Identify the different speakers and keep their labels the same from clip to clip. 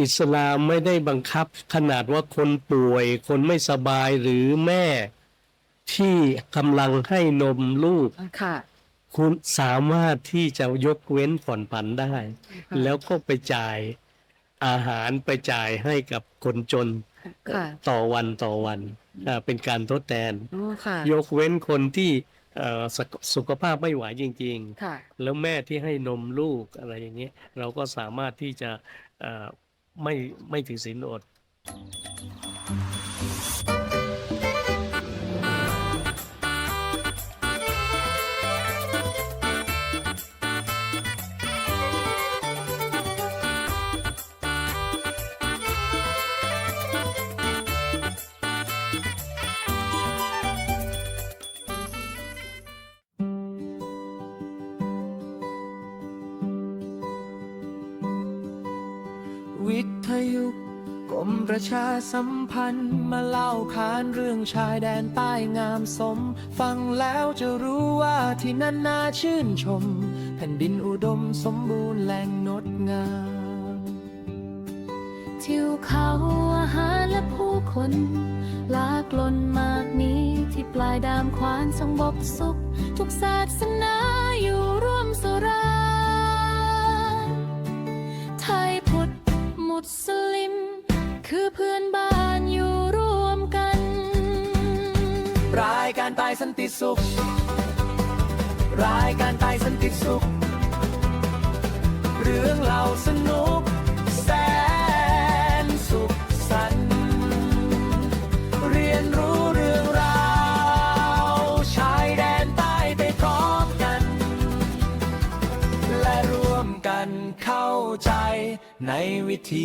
Speaker 1: อิสลามไม่ได้บังคับขนาดว่าคนป่วย คนไม่สบายหรือแม่ที่กำลังให้นมลูก
Speaker 2: ค่ะ
Speaker 1: คุณสามารถที่จะยกเว้นผ่อนผันได้
Speaker 2: ค่ะ
Speaker 1: แล้วก็ไปจ่ายอาหารไปจ่ายให้กับคนจน
Speaker 2: ค่ะ
Speaker 1: ต่อวันต่อวันอ่าเป็นการทดแทน
Speaker 2: อ๋อค่ะ
Speaker 1: ยกเว้นคนที่เอ่อสกสุขภาพไม่ไหวจริง
Speaker 2: ค่ะ
Speaker 1: ๆแล้วแม่ที่ให้นมลูกอะไรอย่างเงี้ยเราก็สามารถที่จะเอ่อ ไม่ไม่ถือศีลอด
Speaker 3: วิทยุกรมประชาสัมพันธ์มาเล่าขานเรื่องชายแดนใต้งามสม ฟังแล้วจะรู้ว่าที่นั่นน่าชื่นชม แผ่นดินอุดมสมบูรณ์แหล่งงดงาม
Speaker 4: ทิวเขาอาหารและผู้คนลากลนมากมีที่ปลายดามควานทรงบกสุข ทุกศาสนาอยู่ร่วมสุรา สลิม คือเพื่อนบ้านอยู่ร่วมกัน
Speaker 3: รายการตายสันติสุข รายการตายสันติสุข เรื่องเล่าสนุก ในวิธี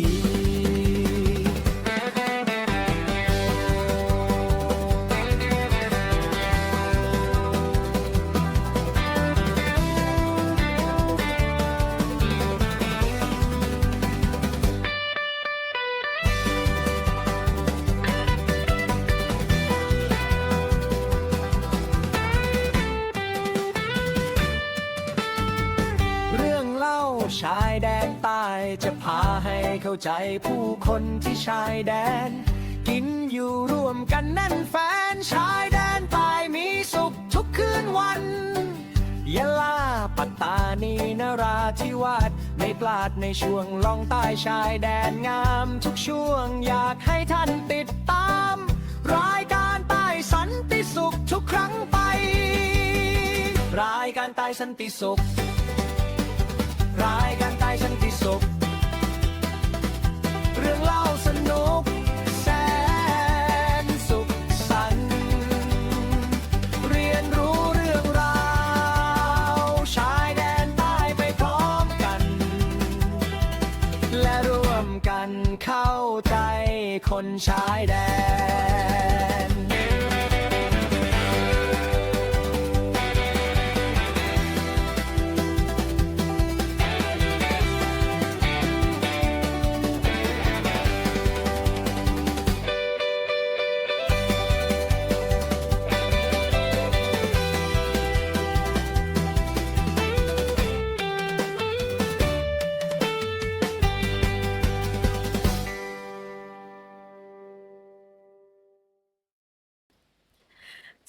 Speaker 3: ชายแดนใต้จะพาให้เข้าใจผู้คนที่ชายแดน กินอยู่ร่วมกันแน่นแฟนชายแดนใต้มีสุขทุกคืนวันยะลาปัตตานีนราธิวาสในกลาดในช่วงล่องใต้ชายแดนงาม ทุกช่วงอยากให้ท่านติดตาม รายการใต้สันติสุขทุกครั้งไป รายการใต้สันติสุข รายการใต้สันติสุขเรื่องเล่าสนุกแสนสุขสันต์เรียนรู้เรื่องราวชายแดนใต้ไปพร้อมกัน และร่วมกันเข้าใจคนชายแดน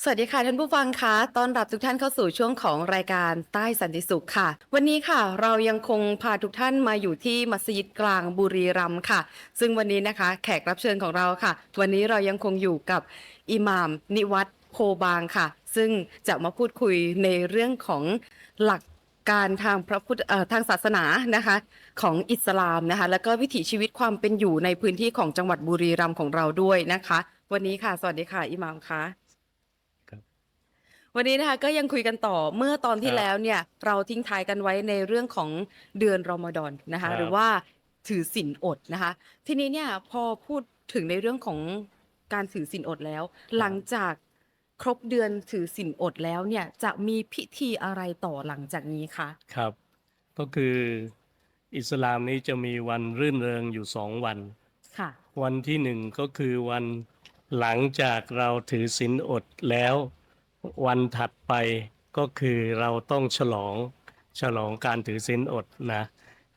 Speaker 2: สวัสดีค่ะท่านผู้ฟังคะต้อนรับทุกท่านเข้าสู่ช่วงของรายการใต้สันติสุขค่ะ วันนี้ค่ะ เรายังคงพาทุกท่านมาอยู่ที่มัสยิดกลางบุรีรัมย์ค่ะ ซึ่งวันนี้นะคะ แขกรับเชิญของเราค่ะ วันนี้เรายังคงอยู่กับอิหม่ามนิวัตโพบางค่ะ ซึ่งจะมาพูดคุยในเรื่องของหลักการทางพระพุทธทางศาสนานะคะของอิสลามนะคะ แล้วก็วิถีชีวิตความเป็นอยู่ในพื้นที่ของจังหวัดบุรีรัมย์ของเราด้วยนะคะ วันนี้ค่ะ สวัสดีค่ะอิหม่ามค่ะ วันนี้นะคะก็ยังคุยกันต่อเมื่อตอนที่
Speaker 1: ครับ
Speaker 2: แล้วเนี่ย เราทิ้งท้ายกันไว้ในเรื่องของเดือนรอมฎอนนะ
Speaker 1: ครั
Speaker 2: คะ
Speaker 1: บ
Speaker 2: หรือว่าถือศีลอดนะคะ ทีนี้เนี่ยพอพูดถึงในเรื่องของการถือศีลอดแล้วหลังจากครบเดือนถือศีลอดแล้วเนี่ยจะมีพิธีอะไรต่อหลังจากนี้คะ
Speaker 1: ครับ ก็คืออิสลามนี้จะมีวันรื่นเริงอยู่สองวัน
Speaker 2: ค่ะ
Speaker 1: วันที่หนึ่งก็คือวันหลังจากเราถือศีลอดแล้ว วันถัดไปก็คือเราต้องฉลองฉลองการถือศีลอดนะ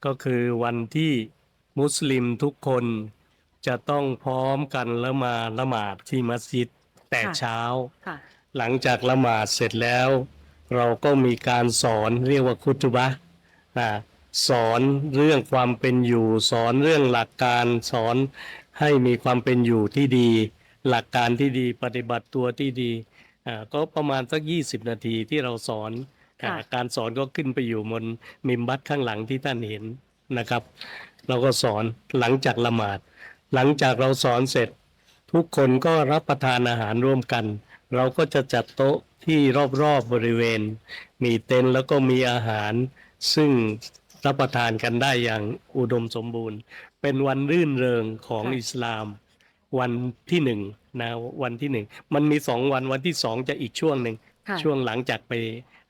Speaker 1: ก็คือวันที่มุสลิมทุกคนจะต้องพร้อมกันแล้วมาละหมาดที่มัสยิดแต่
Speaker 2: ค่ะ
Speaker 1: เช้า
Speaker 2: ค่ะ
Speaker 1: หลังจากละหมาดเสร็จแล้ว เราก็มีการสอนเรียกว่าคุตุบะห์นะสอนเรื่องความเป็นอยู่ สอนเรื่องหลักการสอนให้มีความเป็นอยู่ที่ดี หลักการที่ดีปฏิบัติตัวที่ดี อ่าก็ประมาณสัก 20 นาทีที่เราสอน
Speaker 2: ค่ะ
Speaker 1: อาการสอนก็ขึ้นไปอยู่บนมิมบัตข้างหลังที่ท่านเห็นนะครับ เราก็สอนหลังจากละหมาด หลังจากเราสอนเสร็จ ทุกคนก็รับประทานอาหารร่วมกัน เราก็จะจัดโต๊ะที่รอบๆบริเวณ มีเต็นท์แล้วก็มีอาหาร ซึ่งรับประทานกันได้อย่างอุดมสมบูรณ์ เป็นวันรื่นเริงของ
Speaker 2: ค่ะ
Speaker 1: อิสลาม วันที่หนึ่งนะวันที่หนึ่งมันมีสองวันวันที่สองจะอีกช่วงหนึ่ง
Speaker 2: ค่ะ
Speaker 1: ช่วงหลังจากไป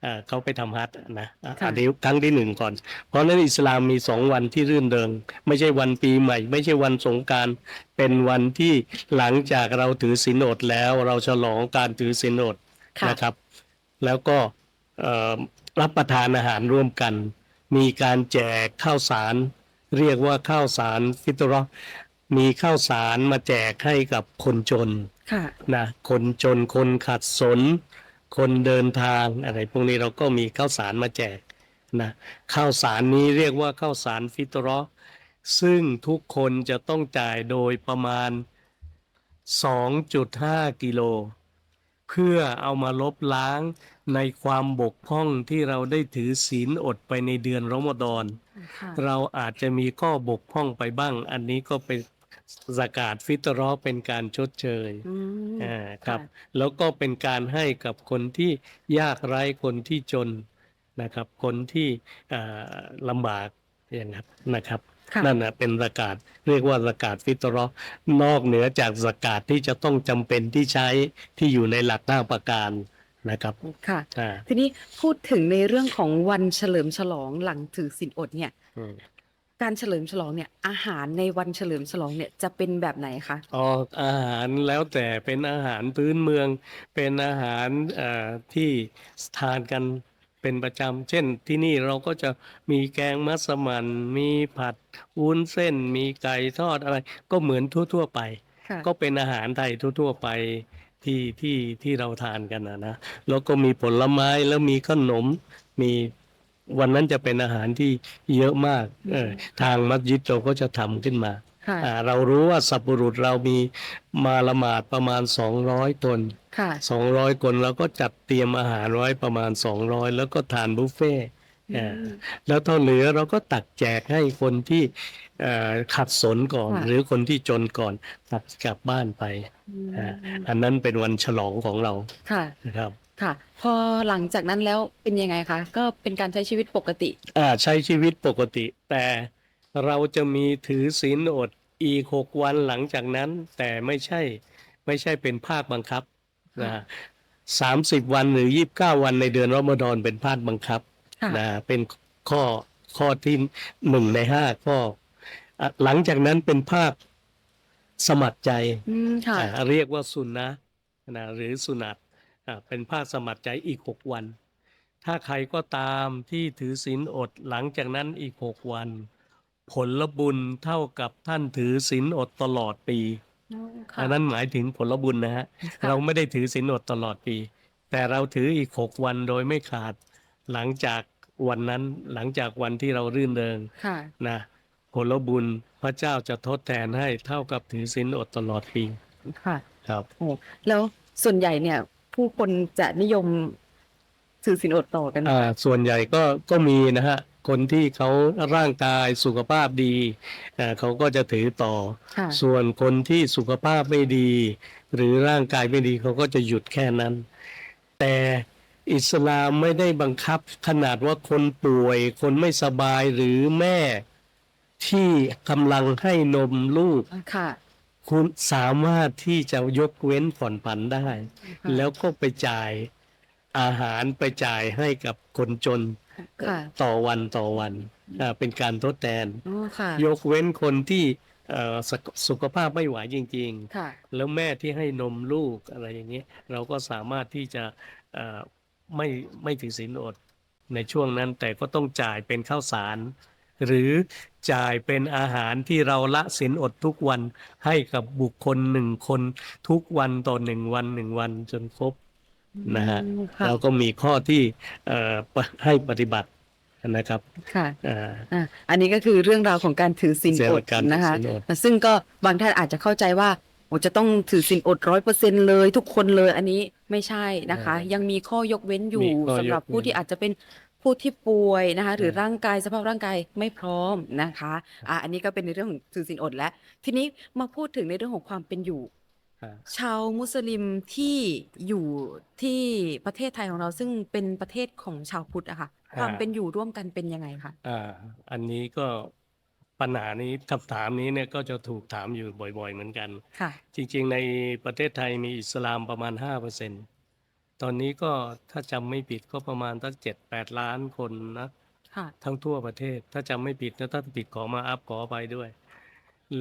Speaker 1: เอ่อเขาไปทำฮัจญ์นะอะ
Speaker 2: ค่ะ
Speaker 1: อันนี้ครั้งที่หนึ่งก่อน เพราะฉะนั้นอิสลามมีสองวันที่รื่นเริงไม่ใช่วันปีใหม่ ไม่ใช่วันสงกรารเป็นวันที่หลังจากเราถือศีลอดแล้วเราฉลองการถือศีลอด
Speaker 2: ค่ะ
Speaker 1: นะครับ แล้วก็เอ่อรับประทานอาหารร่วมกัน มีการแจกข้าวสาร เรียกว่าข้าวสารฟิตรอห์ มีข้าวสารมาแจกให้กับคนจน
Speaker 2: ค่ะ
Speaker 1: นะคนจนคนขัดสน คนเดินทางอะไรพวกนี้เราก็มีข้าวสารมาแจกนะข้าวสารนี้เรียกว่าข้าวสารฟิตรอห์ซึ่งทุกคนจะต้องจ่ายโดยประมาณ 2.5 กิโล เพื่อเอามาลบล้างในความบกพร่องที่เราได้ถือศีลอดไปในเดือนรอมฎอน
Speaker 2: ค่ะ
Speaker 1: เราอาจจะมีข้อบกพร่องไปบ้าง อันนี้ก็เป็น สกาดฟิตรอห์เป็นการชดเชย
Speaker 2: อืม
Speaker 1: อ่าครับ
Speaker 2: ค่ะ
Speaker 1: แล้วก็เป็นการให้กับคนที่ยากไร้คนที่จนนะครับ คนที่อ่าลำบากอย่างนั้นนะครับ
Speaker 2: ค่ะ
Speaker 1: นั่นนะเป็นสกาดเรียกว่าสกาดฟิตรอห์นอกเหนือจากสกาดที่จะต้องจำเป็นที่ใช้ที่อยู่ในหลักหน้าประการนะครับ
Speaker 2: ค่ะ
Speaker 1: อ่า
Speaker 2: ทีนี้พูดถึงในเรื่องของวันเฉลิมฉลองหลังถือศีลอดเนี่ย
Speaker 1: อืม
Speaker 2: การเฉลิมฉลองเนี่ย อาหารในวันเฉลิมฉลองเนี่ยจะเป็นแบบไหนคะ
Speaker 1: ออกอาหารแล้วแต่เป็นอาหารพื้นเมือง เป็นอาหาร เอ่อ ที่ทานกันเป็นประจำ เช่น ที่นี่เราก็จะมีแกงมัสมั่น มีผัดวุ้นเส้น มีไก่ทอด อะไร ก็เหมือนทั่ว ๆ ไป
Speaker 2: ค่ะ
Speaker 1: ก็เป็นอาหารไทยทั่ว ๆ ไปที่ ที่ ที่เราทานกันนะนะ แล้วก็มีผลไม้ แล้วมีขนม มี วันนั้นจะเป็นอาหารที่เยอะมากเออทางมัสยิดเราก็จะทำขึ้นมา
Speaker 2: ค่ะ
Speaker 1: อ่าเรารู้ว่าสัพบุรุษเรามีมาละหมาดประมาณ 200ตน
Speaker 2: ค่ะ
Speaker 1: 200 คนเราก็จัดเตรียมอาหารไว้ประมาณ 200 แล้วก็ทานบุฟเฟ่ต์อ่าแล้วเท่าเหลือเราก็ตักแจกให้คนที่เอ่อขัดสนก่อน
Speaker 2: ค่ะ
Speaker 1: หรือคนที่จนก่อนตักกลับบ้านไป
Speaker 2: อืม
Speaker 1: อ่าอันนั้นเป็นวันฉลองของเรา
Speaker 2: ค่ะ
Speaker 1: นะครับ
Speaker 2: ค่ะ พอหลังจากนั้นแล้วเป็นยังไงคะ ก็เป็นการใช้ชีวิตปกติ
Speaker 1: อ่าใช้ชีวิตปกติ แต่เราจะมีถือศีลอดอีกหกวันหลังจากนั้น แต่ไม่ใช่ไม่ใช่เป็นภาคบังคับนะสามสิบวันหรือยี่บเก้าวันในเดือนรอมฎอนเป็นภาคบังคับ
Speaker 2: ค่ะ
Speaker 1: นะเป็นข้อข้อที่หนึ่งในห้าข้ออะหลังจากนั้นเป็นภาคสมัครใจ
Speaker 2: อืมค่ะ
Speaker 1: อ่าเรียกว่าสุนนะนะหรือสุนัตอ่า เป็นภาคสมัครใจอีกหกวัน ถ้าใครก็ตามที่ถือศีลอดหลังจากนั้นอีกหกวัน ผลบุญเท่ากับท่านถือศีลอดตลอดปี
Speaker 2: ค่ะ
Speaker 1: อันนั้นหมายถึงผลบุญนะฮะ
Speaker 2: ค่ะ
Speaker 1: เราไม่ได้ถือศีลอดตลอดปี แต่เราถืออีกหกวันโดยไม่ขาดหลังจากวันนั้นหลังจากวันที่เรารื่นเริง
Speaker 2: ค่ะ
Speaker 1: นะผลบุญพระเจ้าจะทดแทนให้เท่ากับถือศีลอดตลอดปี
Speaker 2: ค่ะ
Speaker 1: ครับ
Speaker 2: โอ้แล้วส่วนใหญ่เนี่ย ผู้คนจะนิยมถือศีลอดต่อกัน
Speaker 1: อ่า ส่วนใหญ่ก็ก็มีนะฮะ คนที่เขาร่างกายสุขภาพดีอ่าเขาก็จะถือต่อ
Speaker 2: ค่ะ
Speaker 1: ส่วนคนที่สุขภาพไม่ดี หรือร่างกายไม่ดีเขาก็จะหยุดแค่นั้น แต่อิสลามไม่ได้บังคับขนาดว่าคนป่วย คนไม่สบายหรือแม่ที่กำลังให้นมลูก
Speaker 2: ค่ะ
Speaker 1: คุณสามารถที่จะยกเว้นผ่อนผันได้
Speaker 2: ค่ะ
Speaker 1: แล้วก็ไปจ่ายอาหารไปจ่ายให้กับคนจน
Speaker 2: ค่ะ
Speaker 1: ต่อวันต่อวันอ่าเป็นการทดแทน
Speaker 2: อ๋อค่ะ
Speaker 1: ยกเว้นคนที่เอ่อสุขสุขภาพไม่ไหวจริง
Speaker 2: ค่ะ
Speaker 1: ๆแล้วแม่ที่ให้นมลูกอะไรอย่างเงี้ยเราก็สามารถที่จะเอ่อไม่ไม่ถือศีลอดในช่วงนั้นแต่ก็ต้องจ่ายเป็นข้าวสาร หรือจ่ายเป็นอาหารที่เราละศีลอดทุกวันให้กับบุคคลหนึ่งคนทุกวันต่อหนึ่งวันหนึ่งวันจนครบนะฮะ
Speaker 2: อืมค่ะ
Speaker 1: เราก็มีข้อที่เอ่อปะให้ปฏิบัตินะครับ
Speaker 2: ค่ะ
Speaker 1: อ่า
Speaker 2: อะอันนี้ก็คือเรื่องราวของการถือศีล
Speaker 1: เรื่อง
Speaker 2: อด
Speaker 1: การถือ
Speaker 2: นะคะ
Speaker 1: ศีลอด
Speaker 2: ซึ่งก็บางท่านอาจจะเข้าใจว่าโอ้จะต้องถือศีลอดร้อยเปอร์เซ็นเลยทุกคนเลยอันนี้ไม่ใช่นะคะ ยังมีข้อยกเว้นอยู่
Speaker 1: มีข้อยกเว้น
Speaker 2: สำหรับผู้ที่อาจจะเป็น ผู้ที่ป่วยนะคะ หรือร่างกายสภาพร่างกายไม่พร้อมนะคะอะอันนี้ก็เป็นในเรื่องของถือศีลอดแล้ว ทีนี้มาพูดถึงในเรื่องของความเป็นอยู่
Speaker 1: อ่า
Speaker 2: ชาวมุสลิมที่อยู่ที่ประเทศไทยของเราซึ่งเป็นประเทศของชาวพุทธอะค่ะ ความเป็นอยู่ร่วมกันเป็นยังไงคะ
Speaker 1: อ่าอันนี้ก็ปัญหานี้คำถามนี้เนี่ยก็จะถูกถามอยู่บ่อยๆเหมือนกัน
Speaker 2: ค่ะ
Speaker 1: จริงๆในประเทศไทยมีอิสลามประมาณ5%ต อนนี้ก็ถ้าจำไม่ผิดก็ประมาณตั้งเจ็ดแปดล้านคนนะ
Speaker 2: ค่ะ
Speaker 1: ทั้งทั่วประเทศ ถ้าจำไม่ผิดนะถ้าผิดขอมาอัพขอไปด้วย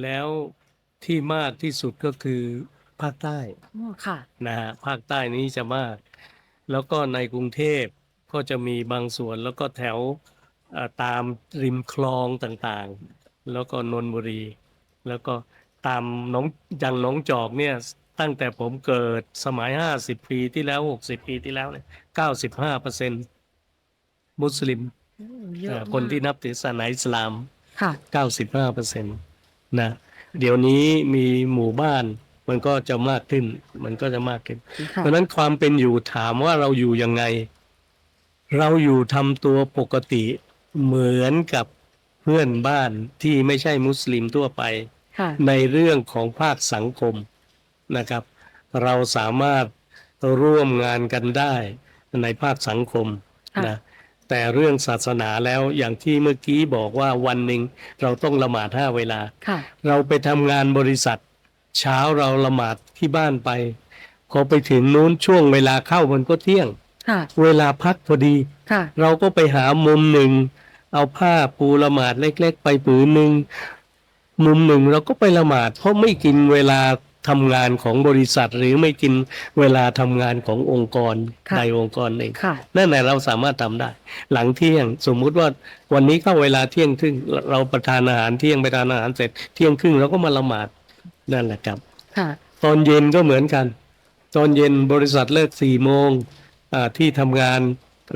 Speaker 1: แล้วที่มากที่สุดก็คือภาคใต้
Speaker 2: อ๋อค่ะ
Speaker 1: นะฮะภาคใต้นี้จะมาก แล้วก็ในกรุงเทพก็จะมีบางส่วนแล้วก็แถวเอ่อตามริมคลองต่างๆ แล้วก็นนทบุรี แล้วก็ตามหน้องอย่างหน้องจอกเนี่ย ตั้งแต่ผมเกิดสมัย50ปีที่แล้ว60ปีที่แล้วเนี่ย95เปอร์เซ็นต์มุสลิม
Speaker 2: เยอะ
Speaker 1: เอ่อ
Speaker 2: มาก
Speaker 1: คนที่นับถือศาสนาอิสลาม
Speaker 2: ค่ะ
Speaker 1: 95เปอร์เซ็นต์นะเดี๋ยวนี้มีหมู่บ้านมันก็จะมากขึ้น มันก็จะมากขึ้น
Speaker 2: ค่ะ
Speaker 1: เพราะฉะนั้นความเป็นอยู่ถามว่าเราอยู่ยังไง เราอยู่ทำตัวปกติเหมือนกับเพื่อนบ้านที่ไม่ใช่มุสลิมทั่วไป
Speaker 2: ค่ะ
Speaker 1: ในเรื่องของภาคสังคม นะครับ เราสามารถร่วมงานกันได้ในภาคสังคม
Speaker 2: ค่ะ
Speaker 1: นะแต่เรื่องศาสนาแล้วอย่างที่เมื่อกี้บอกว่าวันหนึ่งเราต้องละหมาดห้าเวลา
Speaker 2: ค่ะ
Speaker 1: เราไปทำงานบริษัท เช้าเราละหมาดที่บ้านไปพอไปถึงนู้นช่วงเวลาเข้ามันก็เที่ยง
Speaker 2: ค่ะ
Speaker 1: เวลาพักพอดี
Speaker 2: ค่ะ
Speaker 1: เราก็ไปหามุมหนึ่ง เอาผ้าปูละหมาดเล็ก ๆ ไปผืนหนึ่งมุมหนึ่งเราก็ไปละหมาดเพราะไม่กินเวลา ทำงานของบริษัทหรือไม่กินเวลาทำงานขององค์กร
Speaker 2: ค่ะ
Speaker 1: ใดองค์กรหนึ่ง
Speaker 2: ค่ะ
Speaker 1: นั่นแหละเราสามารถทำได้ หลังเที่ยงสมมุติว่าวันนี้เข้าเวลาเที่ยงครึ่งเราประทานอาหารเที่ยงไปทานอาหารเสร็จ เที่ยงครึ่งเราก็มาละหมาดนั่นแหละครับ
Speaker 2: ค่ะ
Speaker 1: ตอนเย็นก็เหมือนกัน ตอนเย็นบริษัทเลิกสี่โมงอ่าที่ทำงาน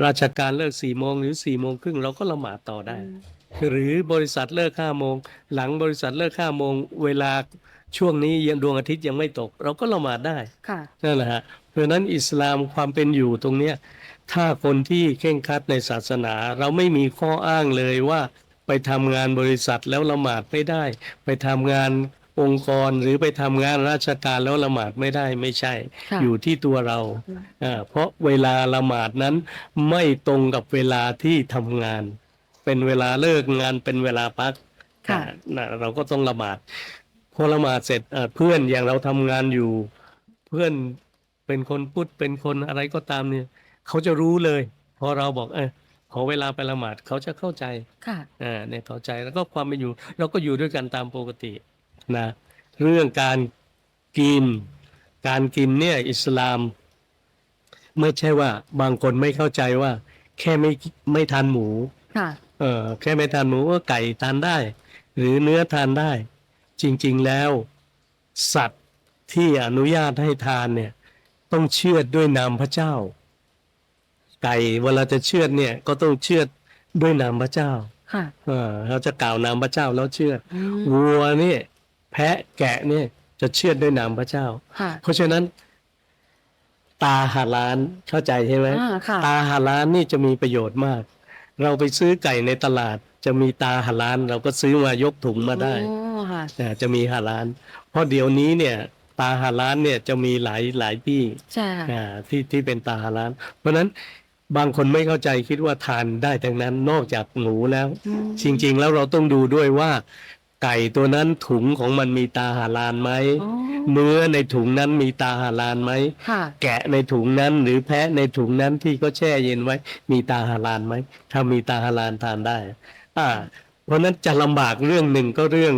Speaker 1: ราชการเลิกสี่โมงหรือสี่โมงครึ่งเราก็ละหมาดต่อได้ หรือบริษัทเลิกห้าโมงหลังบริษัทเลิกห้าโมงเวลา ช่วงนี้ยังดวงอาทิตย์ยังไม่ตก เราก็ละหมาดได้
Speaker 2: ค่ะ
Speaker 1: นั่นแหละฮะเพราะฉะนั้นอิสลามความเป็นอยู่ตรงเนี้ยถ้าคนที่เข่งครัดในศาสนา เราไม่มีข้ออ้างเลยว่าไปทำงานบริษัทแล้วละหมาดไม่ได้ ไปทำงานองค์กรหรือไปทำงานราชการแล้วละหมาดไม่ได้ไม่ใช่
Speaker 2: ค่ะ
Speaker 1: อยู่ที่ตัวเราอ่าเพราะเวลาละหมาดนั้นไม่ตรงกับเวลาที่ทำงาน เป็นเวลาเลิกงานเป็นเวลาพัก
Speaker 2: ค่ะ
Speaker 1: อ่าน่ะเราก็ต้องละหมาด พอละหมาดเสร็จเอ่อเพื่อนอย่างเราทำงานอยู่ เพื่อนเป็นคนพุทธเป็นคนอะไรก็ตามเนี่ย เขาจะรู้เลย พอเราบอกเออขอเวลาไปละหมาดเขาจะเข้าใจ
Speaker 2: ค่ะ
Speaker 1: อ่าเนี่ยเข้าใจแล้วก็ความเป็นอยู่ เราก็อยู่ด้วยกันตามปกตินะเรื่องการกิน การกินเนี่ยอิสลาม ไม่ใช่ว่า บางคนไม่เข้าใจว่า แค่ไม่ไม่ทานหมู
Speaker 2: ค่ะ
Speaker 1: เออแค่ไม่ทานหมูก็ไก่ทานได้ หรือเนื้อทานได้ จริงๆแล้ว สัตว์ที่อนุญาตให้ทานเนี่ยต้องเชือดด้วยนามพระเจ้า ไก่เวลาจะเชือดเนี่ยก็ต้องเชือดด้วยนามพระเจ้า
Speaker 2: ค่ะ
Speaker 1: เออเราจะกล่าวนามพระเจ้าแล้วเชือด
Speaker 2: อืม
Speaker 1: วัวเนี่ยแพะแกะเนี่ยจะเชือดด้วยนามพระเจ้า
Speaker 2: ค่ะ
Speaker 1: เพราะฉะนั้น ตาหาล้านเข้าใจใช่ไหม
Speaker 2: อ่าค่ะ
Speaker 1: ตาหาล้านนี่จะมีประโยชน์มาก เราไปซื้อไก่ในตลาด จะมีตาหาล้าน เราก็ซื้อมายกถุงมาได้
Speaker 2: อ๋อ ค่ะ
Speaker 1: อ่าจะมีหาล้าน เพราะเดี๋ยวนี้เนี่ย ตาหาล้านเนี่ยจะมีหลายหลายที่
Speaker 2: ใช่ค่ะ
Speaker 1: อ่าที่ที่เป็นตาหาล้าน เพราะฉะนั้นบางคนไม่เข้าใจคิดว่าทานได้ทั้งนั้นนอกจากหมูแล้ว
Speaker 2: อืม
Speaker 1: จริง ๆ แล้วเราต้องดูด้วยว่า ไก่ตัวนั้นถุงของมันมีตาหาลานไหม
Speaker 2: อ๋อ
Speaker 1: เนื้อในถุงนั้นมีตาหาลานไหม
Speaker 2: ค่ะ
Speaker 1: แกะในถุงนั้นหรือแพะในถุงนั้นที่ก็แช่เย็นไว้ มีตาหาลานไหมถ้ามีตาหาลานทานได้ อ่า เพราะฉะนั้นจะลำบากเรื่องหนึ่งก็เรื่อง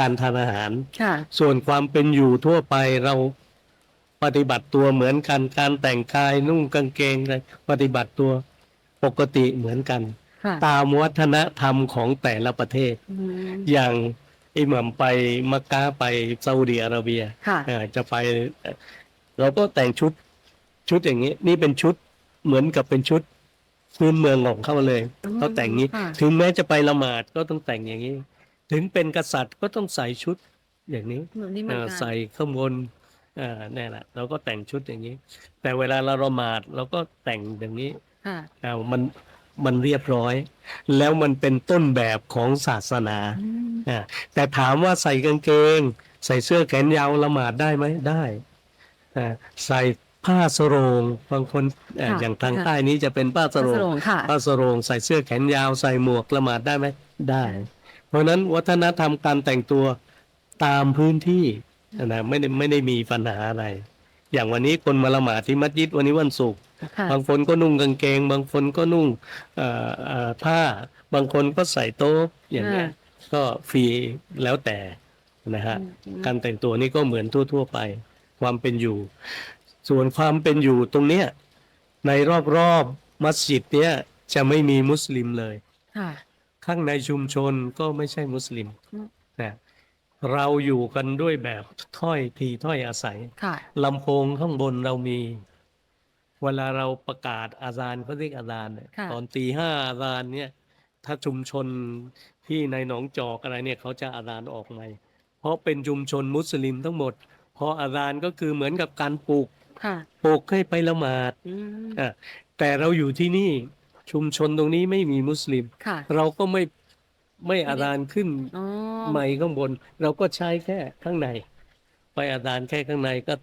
Speaker 1: การทานอาหาร
Speaker 2: ค่ะ
Speaker 1: ส่วนความเป็นอยู่ทั่วไปเราปฏิบัติตัวเหมือนกัน การแต่งกายนุ่งกางเกงอะไรปฏิบัติตัวปกติเหมือนกัน
Speaker 2: ค่ะ
Speaker 1: ตามวัฒนธรรมของแต่ละประเทศ
Speaker 2: อืม
Speaker 1: อย่างอิหมัมไปมักกะไปซาอุดิอาระเบีย
Speaker 2: ค่ะ
Speaker 1: เอ่อจะไปเอ่อเราก็แต่งชุดชุดอย่างนี้ นี่เป็นชุดเหมือนกับเป็นชุดพื้นเมืองของเขาเลย
Speaker 2: อืม
Speaker 1: เขาแต่งนี้
Speaker 2: ค่ะ
Speaker 1: ถึงแม้จะไปละหมาดก็ต้องแต่งอย่างนี้ ถึงเป็นกษัตริย์ก็ต้องใส่ชุดอย่างนี้
Speaker 2: แบบนี้เหมือ
Speaker 1: เอ่
Speaker 2: น
Speaker 1: อ
Speaker 2: กัน
Speaker 1: ใส่ข้างบนอ่านี่แหละเราก็แต่งชุดอย่างนี้ แต่เวลาเราละหมาดเราก็แต่งอย่างนี้
Speaker 2: ค่ะ
Speaker 1: อ่ามันมันเรียบร้อย แล้วมันเป็นต้นแบบของศาสนา
Speaker 2: อืม
Speaker 1: อ่าแต่ถามว่าใส่กางเกง ใส่เสื้อแขนยาวละหมาดได้ไหมได้อ่าใส่ผ้าสรงบางคนอ่า
Speaker 2: ค่ะ
Speaker 1: อย่างทาง
Speaker 2: ค่ะ
Speaker 1: ใต้นี้จะเป็นผ้าสรง
Speaker 2: สรงค่ะ
Speaker 1: ผ้าสรงใส่เสื้อแขนยาวใส่หมวกละหมาดได้ไหมได้ เพราะฉะนั้นวัฒนธรรมการแต่งตัวตามพื้นที่นะไม่ได้ไม่ได้มีปัญหาอะไร อย่างวันนี้คนมาละหมาดที่มัสยิดวันนี้วันศุกร์
Speaker 2: ค่ะ
Speaker 1: บางคนก็นุ่งกางเกง บางคนก็นุ่งเอ่อเอ่อผ้า บางคนก็ใส่โต๊ะอย่างเงี้ย
Speaker 2: อ่า
Speaker 1: ก็ฟรีแล้วแต่นะฮะ
Speaker 2: อืม
Speaker 1: การแต่งตัวนี่ก็เหมือนทั่ว ๆ ไป ความเป็นอยู่ ส่วนความเป็นอยู่ตรงเนี้ยในรอบๆมัสยิดเนี้ยจะไม่มีมุสลิมเลย
Speaker 2: ค่ะ
Speaker 1: ข้างในชุมชนก็ไม่ใช่มุสลิม
Speaker 2: อืม
Speaker 1: นะเราอยู่กันด้วยแบบถ้อยทีถ้อยอาศัย
Speaker 2: ค่ะ
Speaker 1: ลำโพงข้างบนเรามี เวลาเราประกาศอาซานเขาเรียกอาซานเนี่ย
Speaker 2: ค่ะ
Speaker 1: ตอนตีห้าอาซานเนี่ย ถ้าชุมชนที่ในหนองจอกอะไรเนี่ยเขาจะอาซานออกไหมเพราะเป็นชุมชนมุสลิมทั้งหมด พออาซานก็คือเหมือนกับการปลูก
Speaker 2: ค่ะ
Speaker 1: ปลูกให้ไปละหมาด
Speaker 2: อืม
Speaker 1: อะแต่เราอยู่ที่นี่ ชุมชนตรงนี้ไม่มีมุสลิม
Speaker 2: ค่ะ
Speaker 1: เราก็ไม่ไม่อาซานขึ้น
Speaker 2: อ๋อ
Speaker 1: ไม้ข้างบน เราก็ใช้แค่ข้างใน ไปอาซานแค่ข้างในก็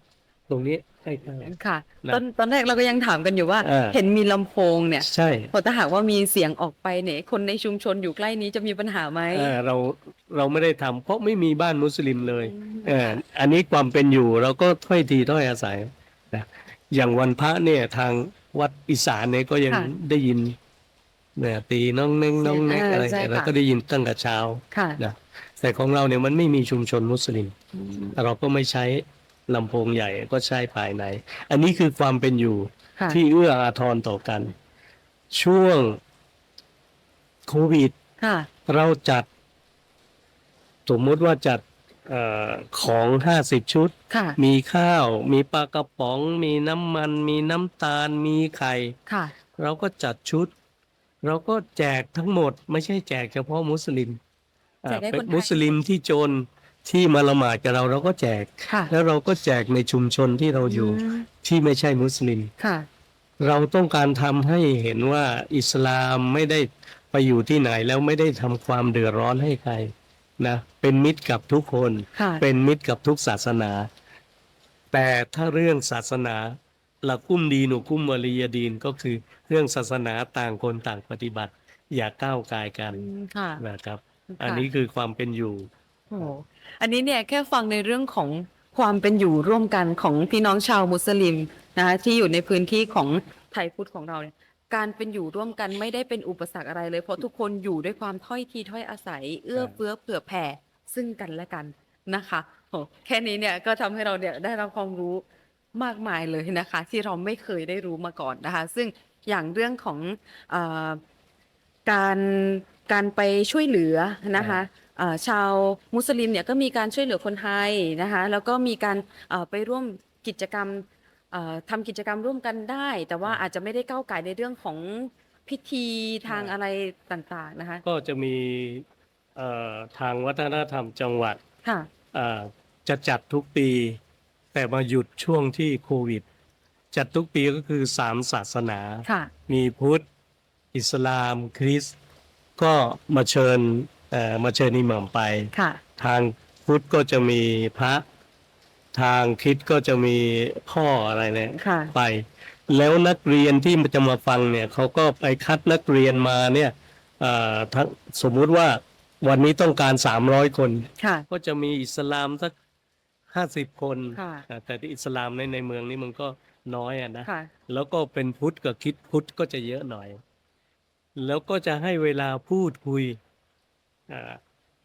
Speaker 1: ตรงนี้ใกล้ๆ
Speaker 2: ค่ะ
Speaker 1: นะ
Speaker 2: ตอนตอนแรกเราก็ยังถามกันอยู่ว่า
Speaker 1: เออ
Speaker 2: เห็นมีลำโพงเนี่ย
Speaker 1: ใช่
Speaker 2: พอถ้าหากว่ามีเสียงออกไปเนี่ย คนในชุมชนอยู่ใกล้นี้จะมีปัญหาไหม
Speaker 1: เออเราเราไม่ได้ทำเพราะไม่มีบ้านมุสลิมเลย
Speaker 2: อืม
Speaker 1: เอออันนี้ความเป็นอยู่เราก็ถ้อยทีถ้อยอาศัยนะอย่างวันพระเนี่ยทาง วัดอีสานเนี่ยก็ยัง
Speaker 2: ค่ะ
Speaker 1: ได้ยินเนี่ยตีน้องเน่งน้องเน่ง
Speaker 2: เออ
Speaker 1: อะไร
Speaker 2: ใช่
Speaker 1: เนี่ยเรา
Speaker 2: ค่ะ
Speaker 1: ก็ได้ยินตั้งแต่เช้า
Speaker 2: ค่ะ
Speaker 1: นะแต่ของเราเนี่ยมันไม่มีชุมชนมุสลิม
Speaker 2: อืม
Speaker 1: เราก็ไม่ใช้ลำโพงใหญ่ก็ใช้ภายใน อันนี้คือความเป็นอยู่
Speaker 2: ค่ะ
Speaker 1: ที่เอื้ออาทรต่อกัน ช่วงโควิด
Speaker 2: ค่ะ
Speaker 1: เราจัด สมมุติว่าจัด เออของห้าสิบชุด
Speaker 2: ค่ะ
Speaker 1: มีข้าว มีปลากระป๋อง มีน้ำมัน มีน้ำตาล มีไข่
Speaker 2: ค่ะ
Speaker 1: เราก็จัดชุด เราก็แจกทั้งหมด ไม่ใช่แจกเฉพาะมุสลิมอ่า
Speaker 2: แจกให้
Speaker 1: เป็น
Speaker 2: คนไทย
Speaker 1: มุสลิมที่จนที่มาละหมาดกับเราเราก็แจก
Speaker 2: ค่ะ
Speaker 1: แล้วเราก็แจกในชุมชนที่เราอยู่
Speaker 2: ม
Speaker 1: ที่ไม่ใช่มุสลิม
Speaker 2: ค่ะ
Speaker 1: เราต้องการทำให้เห็นว่าอิสลามไม่ได้ไปอยู่ที่ไหนแล้วไม่ได้ทำความเดือดร้อนให้ใคร นะเป็นมิตรกับทุกคน
Speaker 2: ค่ะ
Speaker 1: เป็นมิตรกับทุกศาสนา แต่ถ้าเรื่องศาสนาละกุ้มดีหนูกุ้มวลียดีนก็คือเรื่องศาสนาต่างคนต่างปฏิบัติ อย่าก้าวกายกัน
Speaker 2: อืมค่ะ
Speaker 1: นะครับ
Speaker 2: ค่ะ
Speaker 1: อันนี้คือความเป็นอยู่
Speaker 2: โอ้โหอันนี้เนี่ยแค่ฟังในเรื่องของความเป็นอยู่ร่วมกันของพี่น้องชาวมุสลิมนะคะที่อยู่ในพื้นที่ของไทยพุทธของเราเนี่ย การเป็นอยู่ร่วมกันไม่ได้เป็นอุปสรรคอะไรเลย เพราะทุกคนอยู่ด้วยความถ้อยทีถ้อยอาศัย เอื้อเฟื้อเผื่อแผ่ ซึ่งกันและกันนะคะโอ้แค่นี้เนี่ยก็ทำให้เราเนี่ยได้รับความรู้มากมายเลยนะคะ ที่เราไม่เคยได้รู้มาก่อนนะคะ ซึ่งอย่างเรื่องของเออการการไปช่วยเหลือนะคะเอ่อชาวมุสลิมเนี่ยก็มีการช่วยเหลือคนไทยนะคะ แล้วก็มีการเอ่อไปร่วมกิจกรรม เอ่อ ทำกิจกรรมร่วมกันได้ แต่ว่าอาจจะไม่ได้ก้าวไก่ายในเรื่องของพิธีทาง
Speaker 1: อ่า
Speaker 2: อะไรต่าง ๆ นะคะ
Speaker 1: ก็จะมีเอ่อทางวัฒนธรรมจังหวัด
Speaker 2: ค่ะ
Speaker 1: อ่าจะจัดทุกปี แต่มาหยุดช่วงที่โควิด จัดทุกปีก็คือสามศาสนา
Speaker 2: ค่ะ
Speaker 1: มีพุทธ อิสลาม คริสต์ก็มาเชิญเอ่อมาเชิญอิหมัมไป
Speaker 2: ค่ะ
Speaker 1: ทางพุทธก็จะมีพระ ทางคริสต์ก็จะมีพ่ออะไรเนี่ย
Speaker 2: ค่ะ
Speaker 1: ไป แล้วนักเรียนที่จะมาฟังเนี่ยเขาก็ไปคัดนักเรียนมาเนี่ยเอ่อทั้งสมมุติว่าวันนี้ต้องการ300คน
Speaker 2: ค่ะ
Speaker 1: ก็จะมีอิสลามสักห้าสิบคน
Speaker 2: ค่ะ
Speaker 1: อ่าแต่ที่อิสลามในในเมืองนี้มันก็น้อยอะนะ
Speaker 2: ค่ะ
Speaker 1: แล้วก็เป็นพุทธกับคริดพุทธก็จะเยอะหน่อย แล้วก็จะให้เวลาพูดคุยอ่า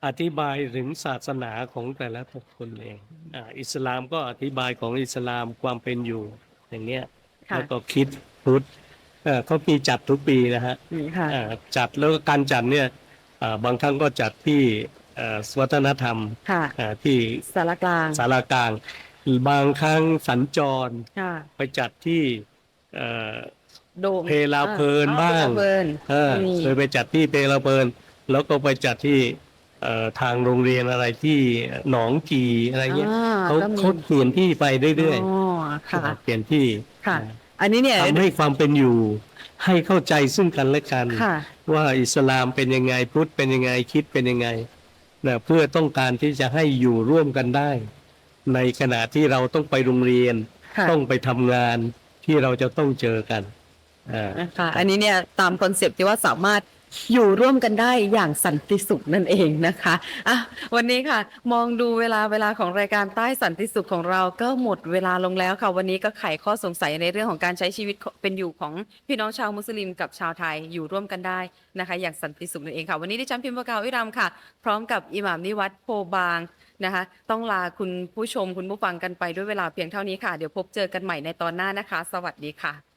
Speaker 1: อธิบายถึงศาสนาของแต่ละบุคคลเองอ่าอิสลามก็อธิบายของอิสลามความเป็นอยู่ อย่างเนี้ย
Speaker 2: ค่ะ
Speaker 1: แล้วก็คริดพุทธเอ่อเขามีจัดทุกปีนะฮะ
Speaker 5: นี่ค่ะ
Speaker 1: เอ่อจัดแล้วก็การจัดเนี่ยเอ่อบางครั้งก็จัดที่เอ่อวัฒนธรรม
Speaker 5: ค่ะ
Speaker 1: เอ่อที่
Speaker 5: สารกลาง
Speaker 1: สารากลาง บางครั้งสัญจร
Speaker 5: ค่ะ
Speaker 1: ไปจัดที่เอ่อ
Speaker 5: โดม
Speaker 1: เพลาเพลิน
Speaker 5: อ๋อ
Speaker 1: บ้าง
Speaker 5: เพลเพลิน
Speaker 1: เออ
Speaker 5: นี่
Speaker 1: เคยไปจัดที่เพลาเพลินแล้วก็ไปจัดที่เอ่อ ทางโรงเรียนอะไรที่หนองกีอะไรเงี้ย
Speaker 5: อ่
Speaker 1: เขา
Speaker 5: ก็มี
Speaker 1: เขาเปลี่ยนที่ไปเรื่อย
Speaker 5: อ๋อค่ะ
Speaker 1: ๆเปลี่ยนที่
Speaker 5: ค่ะ อันนี้เนี่ย
Speaker 1: ทำให้ความเป็นอยู่ ให้เข้าใจซึ่งกันและกัน
Speaker 5: ค่ะ
Speaker 1: ว่าอิสลามเป็นยังไงพุทธเป็นยังไงคิดเป็นยังไงนะเพื่อต้องการที่จะให้อยู่ร่วมกันได้ ในขณะที่เราต้องไปโรงเรียน
Speaker 5: ค่ะ
Speaker 1: ต้องไปทำงานที่เราจะต้องเจอกันอ่า
Speaker 5: นะคะอันนี้เนี่ยตามคอนเซปต์ที่ว่าสามารถ อยู่ร่วมกันได้อย่างสันติสุขนั่นเองนะคะอะวันนี้ค่ะ มองดูเวลาเวลาของรายการใต้สันติสุขของเราก็หมดเวลาลงแล้วค่ะ วันนี้ก็ไขข้อสงสัยในเรื่องของการใช้ชีวิตเป็นอยู่ของพี่น้องชาวมุสลิมกับชาวไทยอยู่ร่วมกันได้นะคะ อย่างสันติสุขนั่นเองค่ะ วันนี้ดิฉันพิมพ์ประกาวิรามค่ะ พร้อมกับอิหม่ามนิวัตโพบางนะคะ ต้องลาคุณผู้ชมคุณผู้ฟังกันไปด้วยเวลาเพียงเท่านี้ค่ะ เดี๋ยวพบเจอกันใหม่ในตอนหน้านะคะ สวัสดีค่ะ